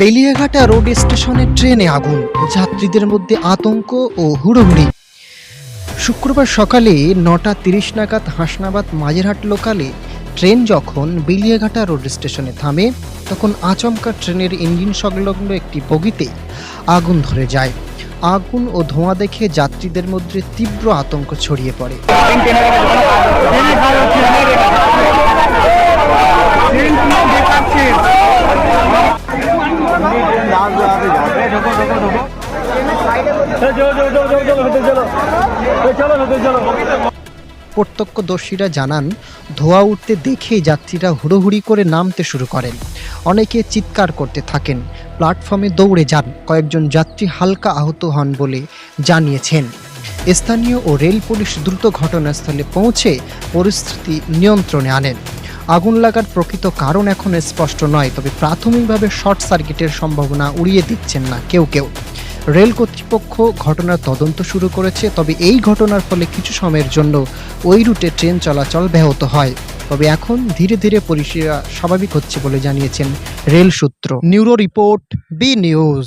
Beliaghata road স্টেশনে ট্রেনে আগুন, যাত্রীদের মধ্যে আতঙ্ক ও হুড়োহুড়ি। শুক্রবার সকালে নটা তিরিশ নাগাদ হাসনাবাদ মাঝেরহাট লোকালে ট্রেন যখন বেলিয়াঘাটা রোড স্টেশনে থামে, তখন আচমকা ট্রেনের ইঞ্জিন সংলগ্ন একটি বগিতে আগুন ধরে যায়। আগুন ও ধোঁয়া দেখে যাত্রীদের মধ্যে তীব্র আতঙ্ক ছড়িয়ে পড়ে। প্রত্যক্ষদর্শীরা জানান, ধোঁয়া উঠতে দেখে যাত্রীরা হুড়োহুড়ি করে নামতে শুরু করেন। অনেকে চিৎকার করতে থাকেন। প্ল্যাটফর্মে দৌড়ে যান। কয়েকজন যাত্রী হালকা আহত হন বলে জানিয়েছেন। স্থানীয় ও রেল পুলিশ দ্রুত ঘটনাস্থলে পৌঁছে পরিস্থিতি নিয়ন্ত্রণে আনেন। আগুন লাগার প্রকৃত কারণ এখন স্পষ্ট নয়, তবে প্রাথমিকভাবে শর্ট সার্কিটের সম্ভাবনা উড়িয়ে দিচ্ছেন না কেউ কেউ। রেল কর্তৃপক্ষ ঘটনার তদন্ত শুরু করেছে, তবে এই ঘটনার ফলে কিছু সময়ের জন্য ওই রুটে ট্রেন চলাচল ব্যাহত হয়। তবে এখন ধীরে ধীরে পরিষেবা স্বাভাবিক হচ্ছে বলে জানিয়েছেন রেল সূত্র। নিউরো রিপোর্ট, বি নিউজ।